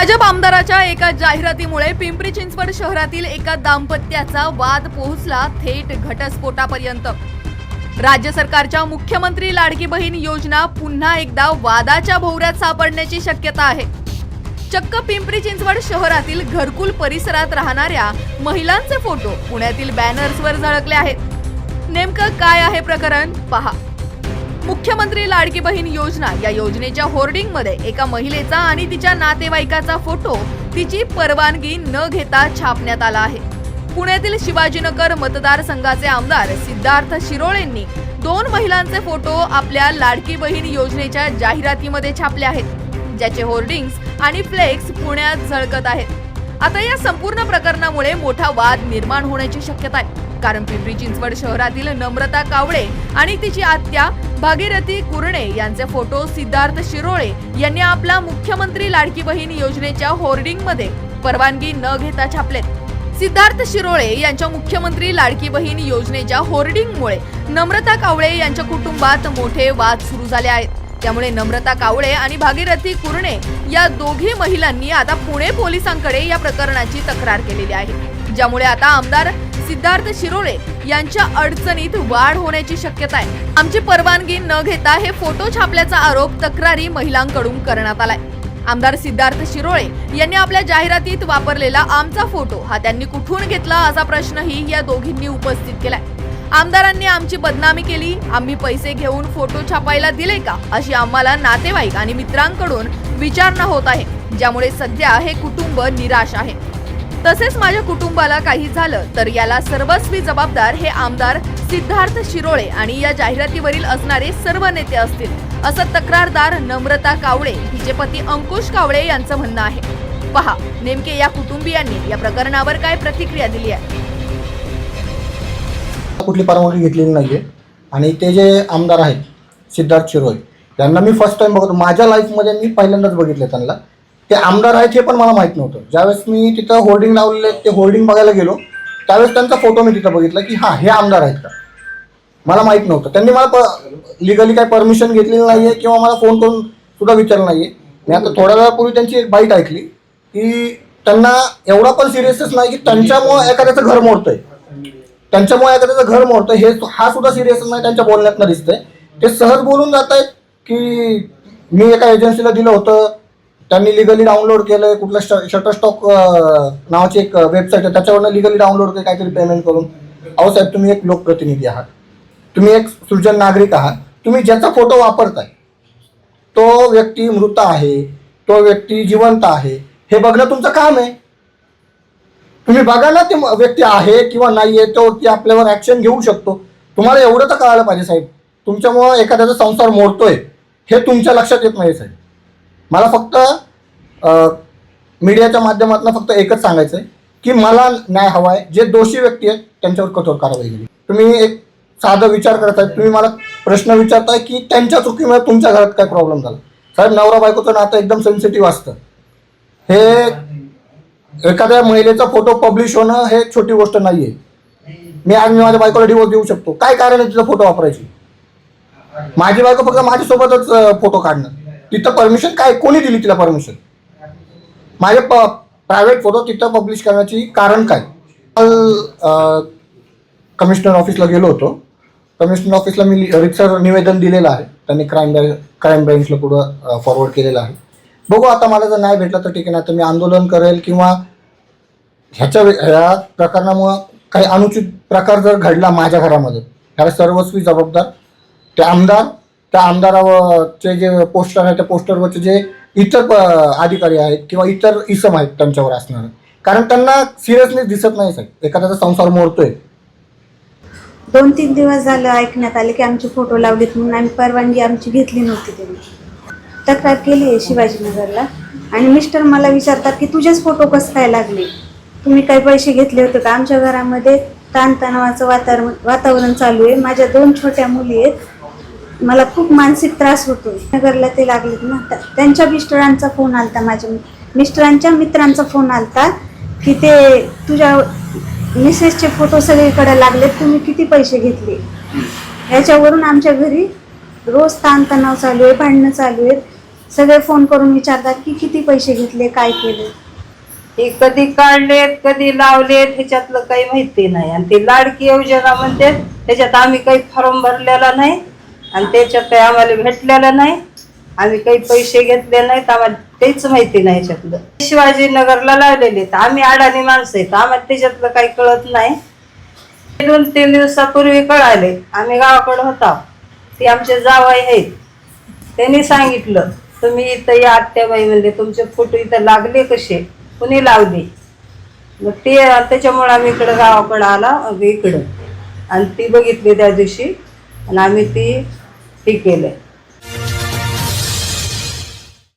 भाजप आमदाराच्या एका जाहिरातीमुळे पिंपरी चिंचवड शहरातील एका दाम्पत्याचा वाद पोहोचला थेट घटस्फोटापर्यंत. राज्य सरकारच्या मुख्यमंत्री लाडकी बहीण योजना पुन्हा एकदा वादाच्या भोवऱ्यात सापडण्याची शक्यता आहे. चक्क पिंपरी चिंचवड शहरातील घरकुल परिसरात राहणाऱ्या महिलांचे फोटो पुण्यातील बॅनर्सवर झळकले आहेत. नेमकं काय आहे प्रकरण? पहा. मुख्यमंत्री लाडकी बहीण योजना या योजनेच्या होर्डिंगमध्ये एका महिलेचा आणि तिच्या नातेवाईकाचा फोटो तिची परवानगी न घेता छापण्यात आला आहे. पुण्यातील शिवाजीनगर मतदारसंघाचे आमदार सिद्धार्थ शिरोळेंनी दोन महिलांचे फोटो आपल्या लाडकी बहीण योजनेच्या जाहिरातीमध्ये छापले आहेत ज्याचे होर्डिंग्स आणि फ्लेक्स पुण्यात झळकत आहेत. आता या संपूर्ण प्रकरणामुळे मोठा वाद निर्माण होण्याची शक्यता आहे. कारण पिंपरी चिंचवड शहरातील नम्रता कावळे आणि तिची आत्या भागीरथी कुरणे यांचे फोटो सिद्धार्थ शिरोळे यांनी आपला मुख्यमंत्री लाडकी बहीण योजनेच्या होर्डिंगमध्ये परवानगी न घेता छापलेत. सिद्धार्थ शिरोळे यांच्या मुख्यमंत्री लाडकी बहीण योजनेच्या होर्डिंगमुळे नम्रता कावळे यांच्या कुटुंबात मोठे वाद सुरू झाले आहेत. त्यामुळे नम्रता कावळे आणि भागीरथी कुरणे या दोघी महिलांनी आता पुणे पोलिसांकडे या प्रकरणाची तक्रार केलेली आहे. ज्यामुळे आता आमदार सिद्धार्थ शिरोळे यांच्या अडचणीत वाढ होण्याची शक्यता आहे. आमची परवानगी न घेता हे फोटो छापल्याचा आरोप तक्रारी महिलांकडून करण्यात आलाय. आमदार सिद्धार्थ शिरोळे यांनी आपल्या जाहिरातीत वापरलेला आमचा फोटो हा त्यांनी कुठून घेतला असा प्रश्नही या दोघींनी उपस्थित केलाय. आमदारांनी आमची बदनामी केली आम्ही पैसे घेऊन फोटो छापायला दिले का अशी आम्हाला नातेवाईक आणि मित्रांकडून विचारणा होत आहे ज्यामुळे सध्या हे कुटुंब निराश आहे. तसेच माझ्या कुटुंबाला काही झालं तर याला सर्वस्वी जबाबदार हे आमदार सिद्धार्थ शिरोळे आणि या जाहिरातीवरील असणारे सर्व नेते असतील असं तक्रारदार नम्रता कावळे हिचे पती अंकुश कावळे यांचं म्हणणं आहे. पहा नेमके या कुटुंबियांनी या प्रकरणावर काय प्रतिक्रिया दिली आहे? कुठली परवानगी घेतलेली नाहीये. आणि ते जे आमदार आहेत सिद्धार्थ शिरोळे त्यांना मी फर्स्ट टाइम बघतो. माझ्या लाईफमध्ये मी पहिल्यांदाच बघितलं त्यांना. ते आमदार आहेत हे पण मला माहीत नव्हतं. ज्यावेळेस मी तिथं होर्डिंग लावलेले ते होर्डिंग बघायला गेलो त्यावेळेस त्यांचा फोटो मी तिथं बघितला की हां हे आमदार आहेत का? मला माहीत नव्हतं. त्यांनी मला प लिगली काही परमिशन घेतलेली नाही आहे किंवा मला फोन करून सुद्धा विचारलं नाही आहे मी आता थोड्या वेळापूर्वी त्यांची एक बाईट ऐकली की त्यांना एवढा पण सिरियसनेस नाही की त्यांच्यामुळं एखाद्याचं घर मोडतंय. त्यांच्यामुळे एखाद्याचं घर मोडतं हे हा सुद्धा सिरियस नाही त्यांच्या बोलण्यातनं दिसतंय. ते सहज बोलून जात आहेत की मी एका एजन्सीला दिलं होतं. त्यांनी लिगली डाउनलोड केलंय कुठलं शटर स्टॉक नावाची एक वेबसाईट आहे त्याच्यावरनं लिगली डाउनलोड केलं काहीतरी पेमेंट करून. अहो साहेब तुम्ही एक लोकप्रतिनिधी आहात. तुम्ही एक सृजन नागरिक आहात. तुम्ही ज्याचा फोटो वापरताय तो व्यक्ती मृत आहे तो व्यक्ती जिवंत आहे हे बघणं तुमचं काम आहे. तुम्ही बघा ना ते व्यक्ती आहे किंवा नाही आहे तो व्यक्ती आपल्यावर ॲक्शन घेऊ शकतो. तुम्हाला एवढं तर कळायला पाहिजे साहेब. तुमच्यामुळं एखाद्याचा संसार मोडतोय हे तुमच्या लक्षात येत नाही साहेब. मला फक्त मीडियाच्या माध्यमातून फक्त एकच सांगायचं आहे की मला न्याय हवा आहे जे दोषी व्यक्ती आहेत त्यांच्यावर कठोर कारवाई केली. तुम्ही एक साधा विचार करताय तुम्ही मला प्रश्न विचारताय की त्यांच्या चुकीमुळे तुमच्या घरात काय प्रॉब्लेम झाला? साहेब नवरा बायकोचं नातं एकदम सेन्सिटिव्ह असतं. हे एखाद्या महिलेचा फोटो पब्लिश होणं हे छोटी गोष्ट नाही आहे मी आज मी माझ्या बायकोला डिवोर्स देऊ शकतो. काय कारण आहे तिचा फोटो वापरायची? माझी बायको फक्त माझ्यासोबतच फोटो काढणं. तिथं परमिशन काय? कोणी दिली तिला परमिशन माझे प प्रायव्हेट फोटो तिथं पब्लिश करण्याची कारण काय? काल कमिशनर ऑफिसला गेलो होतो. कमिशनर ऑफिसला मी रिक्सर निवेदन दिलेलं आहे. त्यांनी क्राईम क्राईम ब्रँचला पुढं फॉरवर्ड केलेलं आहे. बघू आता मला जर नाही भेटला तर ठीक आहे नाही तर मी आंदोलन करेल किंवा ह्याच्या वे- ह्या प्रकरणामुळं काही अनुचित प्रकार जर घडला माझ्या घरामध्ये ह्याला सर्वस्वी जबाबदार ते आमदार त्या आमदारावरचे जे पोस्टर आहे त्या पोस्टरवरचे जे इतर अधिकारी आहेत किंवा इतर इसम आहेत त्यांच्यावर असणार. कारण त्यांना सिरियसनेस दिसत नाही साहेब. एखाद्याचा संसार मोडतोय. दोन तीन दिवस झालं ऐकण्यात आले की आमचे फोटो लावलेत म्हणून आम्ही परवानगी आमची घेतली नव्हती त्यांनी. तक्रार केली आहे शिवाजीनगरला. आणि मिस्टर मला विचारतात की तुझेच फोटो कसं काय लागले? तुम्ही काही पैसे घेतले होते का? आमच्या घरामध्ये ताणतणावाचं वातावरण वातावरण चालू आहे. माझ्या दोन छोट्या मुली आहेत. मला खूप मानसिक त्रास होतो नगरला ते लागलेत ना त्यांच्या मिस्टरांचा फोन आलता माझ्या मिस्टरांच्या मित्रांचा फोन आलता की ते तुझ्या मिसेसचे फोटो सगळीकडे लागलेत तुम्ही किती पैसे घेतले? याच्यावरून आमच्या घरी रोज ताणतणाव चालू आहे भांडणं चालू आहेत. सगळे फोन करून विचारतात की किती पैसे घेतले काय केले? हे कधी काढलेत कधी लावलेत ह्याच्यातलं काही माहिती नाही. आणि ते लाडकी योजना म्हणते त्याच्यात आम्ही काही फॉर्म भरलेला नाही. आणि त्याच्यात काही आम्हाला भेटलेलं नाही. आम्ही काही पैसे घेतले नाहीत आम्हाला तेच माहिती नाही ह्याच्यातलं शिवाजीनगरला लावलेले तर आम्ही अडाणी माणसं आहेत. आम्हाला त्याच्यातलं काही कळत नाही. दोन तीन दिवसापूर्वी कळाले. आम्ही गावाकडे होता. ते आमचे जावई आहेत. त्यांनी सांगितलं तुम्ही इथं या आत्याबाई म्हणजे तुमचे फोटो इथं लागले कसे? कुणी लावले? मग ते त्याच्यामुळे आम्ही इकडं गावाकडं आला इकडं. आणि ती बघितली त्या दिवशी. आणि आम्ही ती हे केलं